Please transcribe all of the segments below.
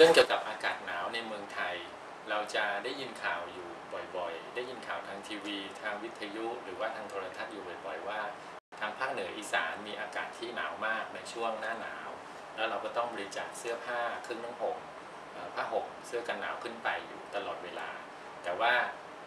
เรื่องเกี่ยวกับอากาศหนาวในเมืองไทย เราจะได้ยินข่าวอยู่บ่อยๆ ได้ยินข่าวทางทีวี ทางวิทยุ หรือว่าทางโทรทัศน์อยู่บ่อยๆ ว่าทางภาคเหนืออีสานมีอากาศที่หนาวมากในช่วงหน้าหนาว แล้วเราก็ต้องบริจาคเสื้อผ้าเครื่องนุ่งห่มผ้าห่มเสื้อกันหนาวขึ้นไปอยู่ตลอดเวลา แต่ว่า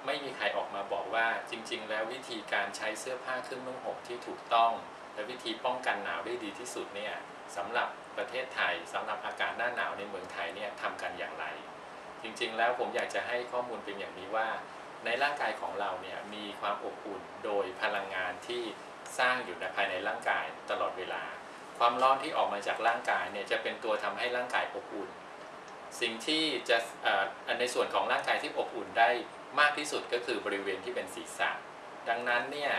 ไม่มีใครออกมาบอกว่าจริง ๆ แล้ววิธีการใช้เสื้อผ้าเครื่องนุ่งห่มที่ถูกต้อง และวิธีป้องกันหนาวได้ดีที่สุดเนี่ยสำหรับประเทศไทยสำหรับอากาศหน้าหนาวในเมืองไทยเนี่ยทำกันอย่างไร จริงๆ แล้วผมอยากจะให้ข้อมูลเป็นอย่างนี้ว่า ในร่างกายของเราเนี่ยมีความอบอุ่นโดยพลังงานที่สร้างอยู่ในภายในร่างกายตลอดเวลา ความร้อนที่ออกมาจากร่างกายเนี่ยจะเป็นตัวทำให้ร่างกายอบอุ่น สิ่งที่จะในส่วนของร่างกายที่อบอุ่นได้มากที่สุดก็คือบริเวณที่เป็นศีรษะ ดังนั้นเนี่ย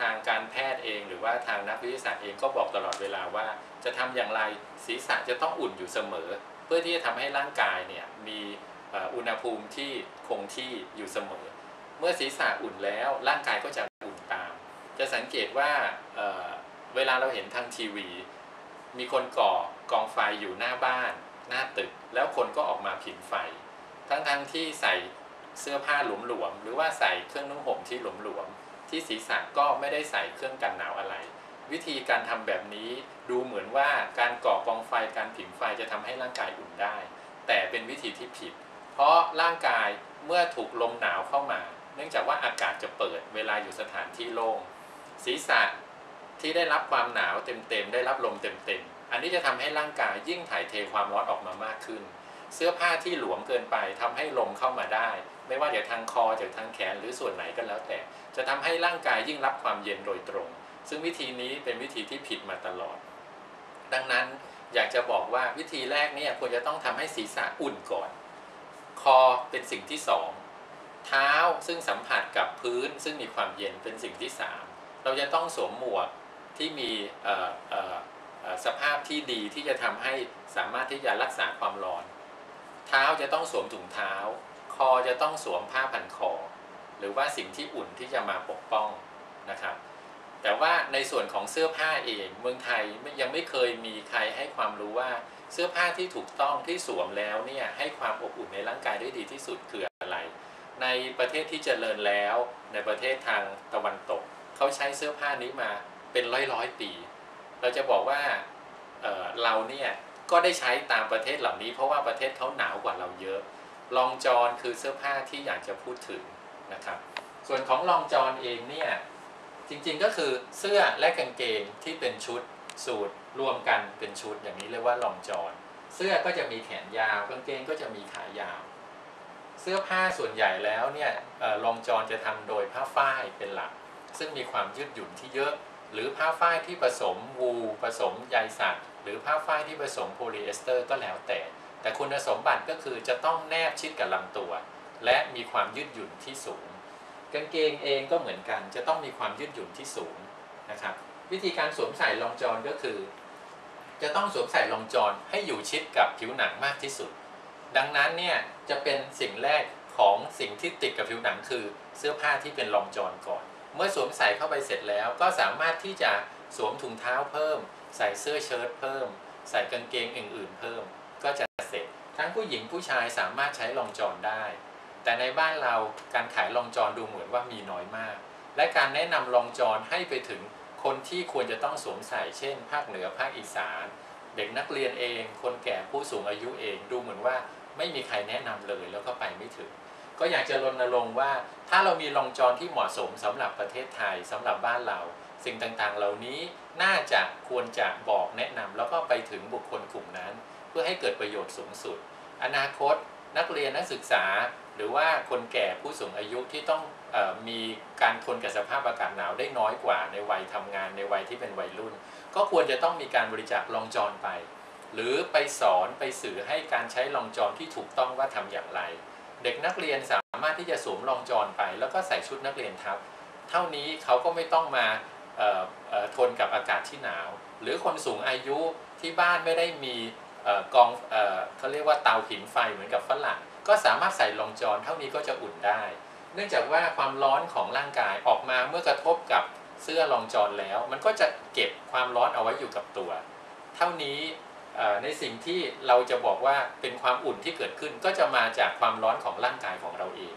ทางการแพทย์เอง หรือว่าทางนักวิทยาศาสตร์เองก็บอกตลอดเวลาว่า จะทำอย่างไรศีรษะจะต้องอุ่นอยู่เสมอ เพื่อที่จะทำให้ร่างกายเนี่ยมีอุณหภูมิที่คงที่อยู่เสมอ เมื่อศีรษะอุ่นแล้วร่างกายก็จะอุ่นตาม จะสังเกตว่าเเวลาเราเห็นทางทีวี มีคนก่อกองไฟอยู่หน้าบ้าน หน้าตึก แล้วคนก็ออกมาผิงไฟ ทั้งๆทที่ใส่เสื้อผ้าหลวมๆหรือว่าใส่เครื่องนุ่งห่มที่หลวมๆ ที่ศีรษะก็ไม่ได้ใส่เครื่องกันหนาวอะไร วิธีการทำแบบนี้ดูเหมือนว่าการก่อกองไฟการผิงไฟจะทำให้ร่างกายอุ่นได้ แต่เป็นวิธีที่ผิด เพราะร่างกายเมื่อถูกลมหนาวเข้ามา เนื่องจากว่าอากาศจะเปิดเวลาอยู่สถานที่โล่งศีรษะที่ได้รับความหนาวเต็มๆได้รับลมเต็มๆอันนี้จะทำให้ร่างกายยิ่งถ่ายเทความร้อนออกมามากขึ้น เสื้อผ้าที่หลวมเกินไปทำให้ลมเข้ามาได้ ไม่ว่าจากทางคอจากทางแขนหรือส่วนไหนก็แล้วแต่ จะทำให้ร่างกายยิ่งรับความเย็นโดยตรง ซึ่งวิธีนี้เป็นวิธีที่ผิดมาตลอด ดังนั้นอยากจะบอกว่าวิธีแรกเนี่ยควรจะต้องทำให้ศีรษะอุ่นก่อน คอเป็นสิ่งที่สองเท้าซึ่งสัมผัสกับพื้นซึ่งมีความเย็นเป็นสิ่งที่สามเราจะต้องสวมหมวกที่มีสภาพที่ดีที่จะทำให้สามารถที่จะรักษาความร้อน เท้าจะต้องสวมถุงเท้า คอจะต้องสวมผ้าพันคอ หรือว่าสิ่งที่อุ่นที่จะมาปกป้องนะครับ แต่ว่าในส่วนของเสื้อผ้าเองเมืองไทยยังไม่เคยมีใครให้ความรู้ว่าเสื้อผ้าที่ถูกต้องที่สวมแล้วเนี่ยให้ความอบอุ่นในร่างกายได้ดีที่สุดคืออะไร ในประเทศที่เจริญแล้ว ในประเทศทางตะวันตก เขาใช้เสื้อผ้านี้มาเป็นร้อยร้อยปี เราจะบอกว่าเเราเนี่ย ก็ได้ใช้ตามประเทศเหล่านี้ เพราะว่าประเทศเขาหนาวกว่าเราเยอะ ลองจอนคือเสื้อผ้าที่อยากจะพูดถึงนะครับ ส่วนของลองจอนเองเนี่ยจริงๆก็คือเสื้อและกางเกงที่เป็นชุดสูตรรวมกันเป็นชุดอย่างนี้เรียกว่าลองจอนเสื้อก็จะมีแขนยาวกางเกงก็จะมีขายาว เสื้อผ้าส่วนใหญ่แล้วเนี่ยลองจอนจะทำโดยผ้าฝ้ายเป็นหลัก ซึ่งมีความยืดหยุ่นที่เยอะ หรือผ้าฝ้ายที่ผสมวูลผสมใยสัตว์ หรือผ้าฝ้ายที่ผสมโพลีเอสเตอร์ก็แล้วแต่ แต่คุณสมบัติก็คือจะต้องแนบชิดกับลำตัว และมีความยืดหยุ่นที่สูง กางเกงเองก็เหมือนกัน จะต้องมีความยืดหยุ่นที่สูงนะครับ วิธีการสวมใส่รองจอนก็คือ จะต้องสวมใส่รองจอนให้อยู่ชิดกับผิวหนังมากที่สุด ดังนั้นเนี่ยจะเป็นสิ่งแรกของสิ่งที่ติดกับผิวหนังคือเสื้อผ้าที่เป็นรองจอนก่อน เมื่อสวมใส่เข้าไปเสร็จแล้วก็สามารถที่จะ สวมถุงเท้าเพิ่ม ใส่เสื้อเชิ้ตเพิ่ม ใส่กางเกงอื่นๆเพิ่ม ก็จะเสร็จ ทั้งผู้หญิงผู้ชายสามารถใช้รองจอนได้ แต่ในบ้านเราการขายรองจอนดูเหมือนว่ามีน้อยมาก และการแนะนำรองจอนให้ไปถึงคนที่ควรจะต้องสวมใส่เช่น ภาคเหนือภาคอีสาน เด็กนักเรียนเอง คนแก่ผู้สูงอายุเองดูเหมือนว่าไม่มีใครแนะนำเลยแล้วก็ไปไม่ถึง ก็อยากจะรณรงค์ว่า ถ้าเรามีรองจอนที่เหมาะสมสำหรับประเทศไทยสำหรับบ้านเรา สิ่งต่างๆ เหล่านี้น่าจะควรจะบอกแนะนำแล้วก็ไปถึงบุคคลกลุ่มนั้น เพื่อให้เกิดประโยชน์สูงสุด อนาคตนักเรียนนักศึกษา หรือว่าคนแก่ผู้สูงอายุที่ต้องออมีการทนกับสภาพอากาศหนาวได้น้อยกว่าในวัยทำงานในวัยที่เป็นวัยรุ่น ก็ควรจะต้องมีการบริจาครองจอนไป หรือไปสอนไปสื่อให้การใช้รองจอนที่ถูกต้องว่าทำอย่างไร เด็กนักเรียนสามารถที่จะสวมรองจอนไป แล้วก็ใส่ชุดนักเรียนทับ เท่านี้เขาก็ไม่ต้องมา ทนกับอากาศที่หนาว หรือคนสูงอายุที่บ้านไม่ได้มีกองเขาเรียกว่าเตาผิงไฟเหมือนกับฝรั่งก็สามารถใส่รองจอนเท่านี้ก็จะอุ่นได้ เนื่องจากว่าความร้อนของร่างกายออกมาเมื่อกระทบกับเสื้อรองจอนแล้ว มันก็จะเก็บความร้อนเอาไว้อยู่กับตัว เท่านี้ในสิ่งที่เราจะบอกว่าเป็นความอุ่นที่เกิดขึ้นก็จะมาจากความร้อนของร่างกายของเราเอง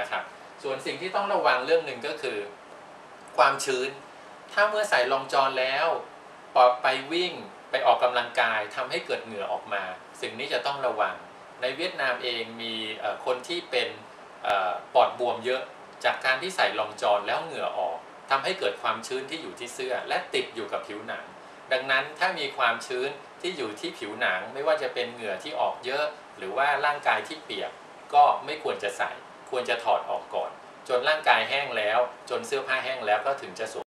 นะครับ ส่วนสิ่งที่ต้องระวังเรื่องหนึ่งก็คือ ความชื้น ถ้าเมื่อใส่รองจอนแล้วปอไปวิ่งไปออกกำลังกายทำให้เกิดเหงื่อออกมา สิ่งนี้จะต้องระวัง ในเวียดนามเองมีคนที่เป็นปอดบวมเยอะจากการที่ใส่รองจอนแล้วเหงื่อออกทำให้เกิดความชื้นที่อยู่ที่เสื้อ และติดอยู่กับผิวหนัง ดังนั้นถ้ามีความชื้นที่อยู่ที่ผิวหนัง ไม่ว่าจะเป็นเหงื่อที่ออกเยอะ หรือว่าร่างกายที่เปียกก็ไม่ควรจะใส่ ควรจะถอดออกก่อน จนร่างกายแห้งแล้ว จนเสื้อผ้าแห้งแล้วก็ถึงจะสวม